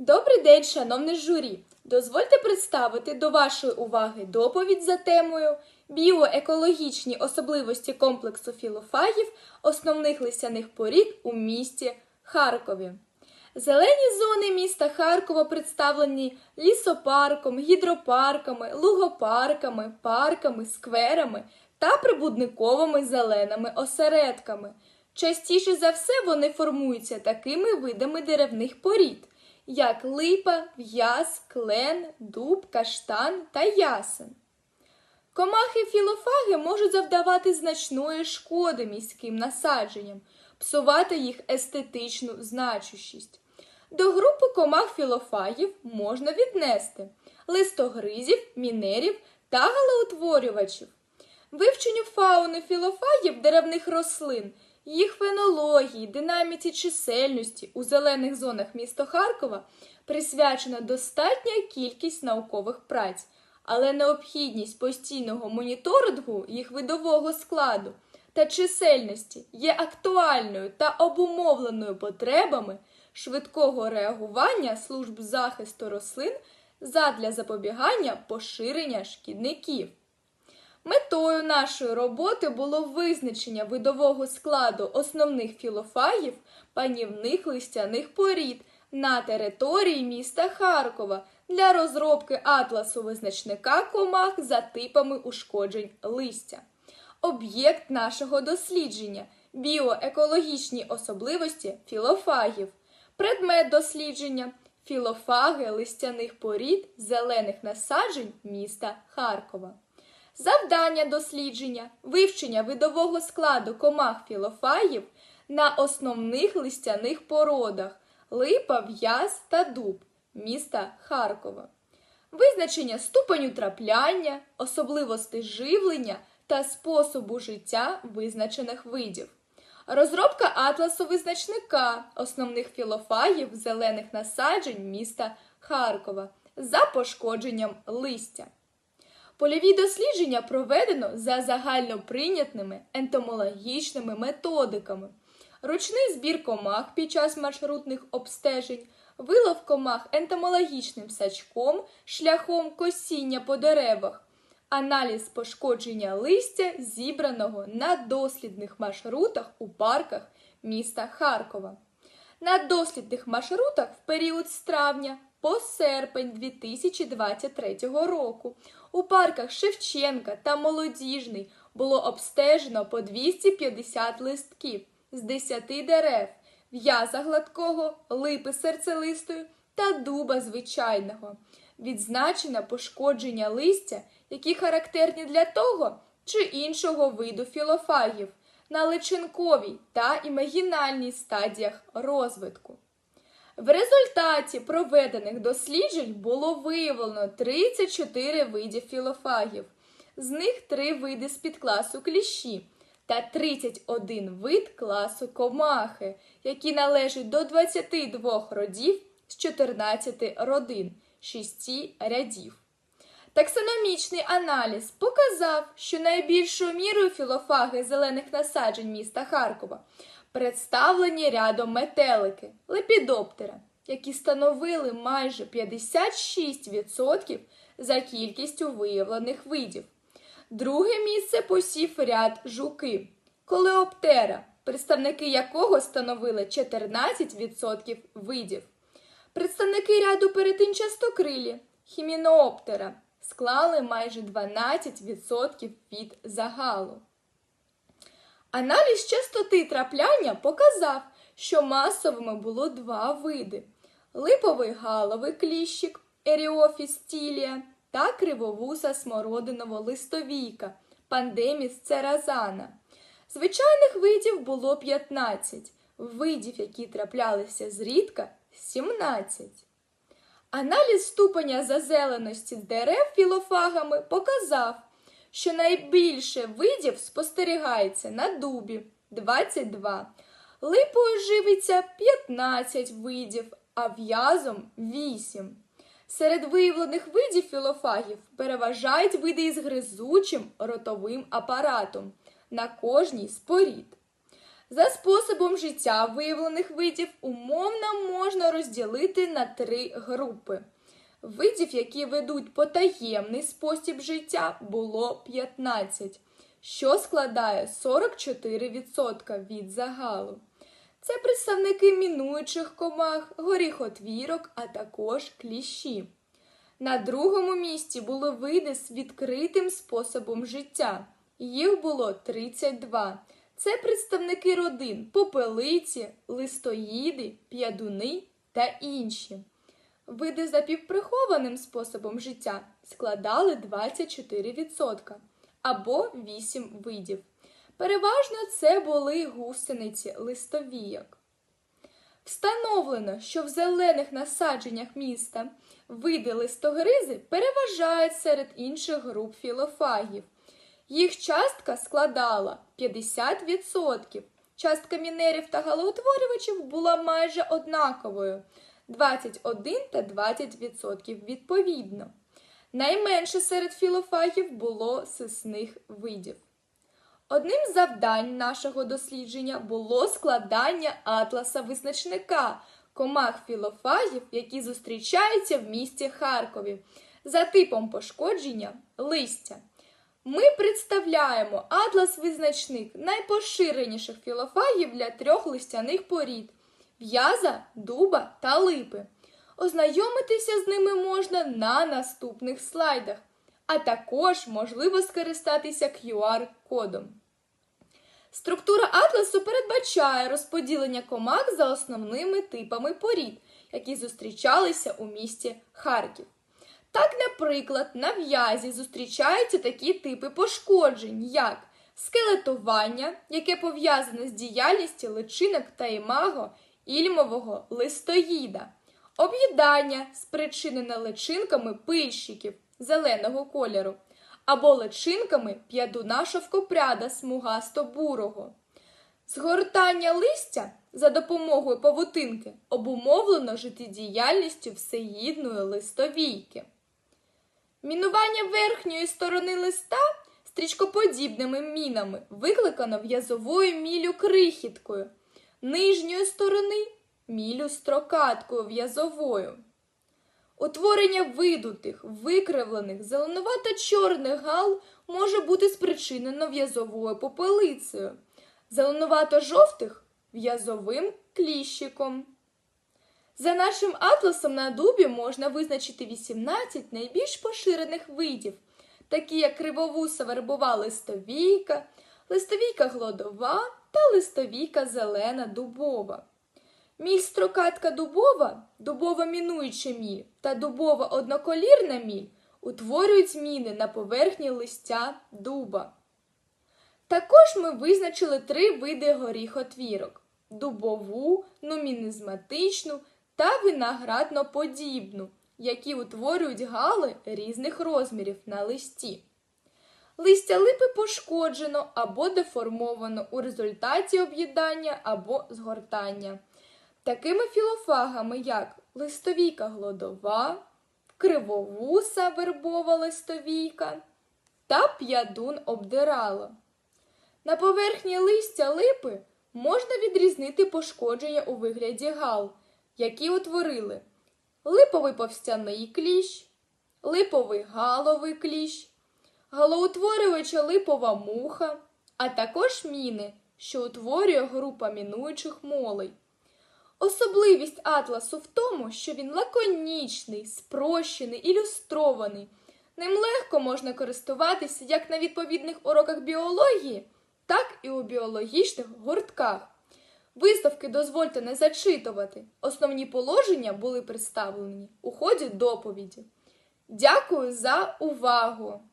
Добрий день, шановне журі! Дозвольте представити до вашої уваги доповідь за темою Біоекологічні особливості комплексу філофагів основних листяних порід у місті Харкові. Зелені зони міста Харкова представлені лісопарком, гідропарками, лугопарками, парками, скверами та прибудниковими зеленими осередками. Частіше за все вони формуються такими видами деревних порід, як липа, в'яз, клен, дуб, каштан та ясен. Комахи філофаги можуть завдавати значної шкоди міським насадженням, псувати їх естетичну значущість. До групи комах філофагів можна віднести листогризів, мінерів та галеутворювачів. Вивченню фауни філофагів деревних рослин, їх фенології, динаміці чисельності у зелених зонах міста Харкова присвячена достатня кількість наукових праць, але необхідність постійного моніторингу їх видового складу та чисельності є актуальною та обумовленою потребами швидкого реагування служб захисту рослин задля запобігання поширення шкідників. Метою нашої роботи було визначення видового складу основних філофагів панівних листяних порід на території міста Харкова для розробки атласу визначника комах за типами ушкоджень листя. Об'єкт нашого дослідження біоекологічні особливості філофагів. Предмет дослідження філофаги листяних порід зелених насаджень міста Харкова. Завдання дослідження вивчення видового складу комах філофагів на основних листяних породах липа, в'яз та дуб міста Харкова. Визначення ступеню трапляння, особливостей живлення та способу життя визначених видів. Розробка атласу визначника основних філофагів зелених насаджень міста Харкова за пошкодженням листя. Польові дослідження проведено за загальноприйнятними ентомологічними методиками. Ручний збір комах під час маршрутних обстежень, вилов комах ентомологічним сачком шляхом косіння по деревах, аналіз пошкодження листя, зібраного на дослідних маршрутах у парках міста Харкова. На дослідних маршрутах в період з травня по серпень 2023 року у парках Шевченка та Молодіжний було обстежено по 250 листків з 10 дерев, в'яза гладкого, липи серцелистої та дуба звичайного. Відзначено пошкодження листя, які характерні для того чи іншого виду філофагів на личинковій та імагінальній стадіях розвитку. В результаті проведених досліджень було виявлено 34 видів філофагів, з них 3 види з підкласу кліщі та 31 вид класу комахи, які належать до 22 родів з 14 родин, 6 рядів. Таксономічний аналіз показав, що найбільшою мірою філофаги зелених насаджень міста Харкова представлені рядом метелики лепідоптера, які становили майже 56% за кількістю виявлених видів. Друге місце посів ряд жуки колеоптера, представники якого становили 14% видів. Представники ряду перетинчастокрилі хімінооптера склали майже 12% від загалу. Аналіз частоти трапляння показав, що масовими було два види: липовий галовий кліщик Еріофіс тілія та кривовуса смородиново-листовійка пандеміс церазана. Звичайних видів було 15, видів, які траплялися зрідка 17. Аналіз ступеня зазеленості дерев філофагами показав, що найбільше видів спостерігається на дубі 22, липою живиться 15 видів, а в'язом 8. Серед виявлених видів філофагів переважають види із гризучим ротовим апаратом на кожній з. За способом життя виявлених видів умовно можна розділити на три групи. Видів, які ведуть потаємний спосіб життя, було 15, що складає 44% від загалу. Це представники мінуючих комах, горіхотвірок, а також кліщі. На другому місці були види з відкритим способом життя. Їх було 32. Це представники родин попелиці, листоїди, п'ядуни та інші. Види за півприхованим способом життя складали 24% або 8 видів. Переважно це були гусениці листовійок. Встановлено, що в зелених насадженнях міста види листогризи переважають серед інших груп філофагів. Їх частка складала 50%. Частка мінерів та галоутворювачів була майже однаковою 21 та 20% відповідно. Найменше серед філофагів було сисних видів. Одним з завдань нашого дослідження було складання атласа визначника комах філофагів, які зустрічаються в місті Харкові, за типом пошкодження листя. Ми представляємо атлас-визначник найпоширеніших філофагів для трьох листяних порід в'яза, дуба та липи. Ознайомитися з ними можна на наступних слайдах, а також можливо скористатися QR-кодом. Структура атласу передбачає розподілення комах за основними типами порід, які зустрічалися у місті Харків. Так, наприклад, на в'язі зустрічаються такі типи пошкоджень, як скелетування, яке пов'язане з діяльністю личинок та імаго ільмового листоїда, об'їдання, спричинене личинками пильщиків зеленого кольору, або личинками п'ядуна шовкопряда смугасто-бурого. Згортання листя за допомогою павутинки обумовлено життєдіяльністю всеїдної листовійки. Мінування верхньої сторони листа стрічкоподібними мінами викликано в'язовою мілю крихіткою, нижньої сторони мілю строкаткою в'язовою. Утворення видутих, викривлених, зеленувато-чорних гал може бути спричинено в'язовою попелицею, зеленувато-жовтих в'язовим кліщиком. За нашим атласом на дубі можна визначити 18 найбільш поширених видів, такі як кривовуса вербова листовійка, листовійка глодова та листовійка зелена дубова. Міль строкатка дубова, дубова мінуюча міль та дубова одноколірна міль утворюють зміни на поверхні листя дуба. Також ми визначили три види горіхотвірок дубову, нумінізматичну та виноградноподібну, які утворюють гали різних розмірів на листі. Листя липи пошкоджено або деформовано у результаті об'їдання або згортання. Такими філофагами, як листовійка глодова, кривовуса вербова листовійка та п'ядун обдирало. На поверхні листя липи можна відрізнити пошкодження у вигляді гал, які утворили липовий повстяний кліщ, липовий галовий кліщ, галоутворювача липова муха, а також міни, що утворює група мінуючих молей. Особливість атласу в тому, що він лаконічний, спрощений, ілюстрований. Ним легко можна користуватися як на відповідних уроках біології, так і у біологічних гуртках. Виставки дозвольте не зачитувати. Основні положення були представлені у ході доповіді. Дякую за увагу!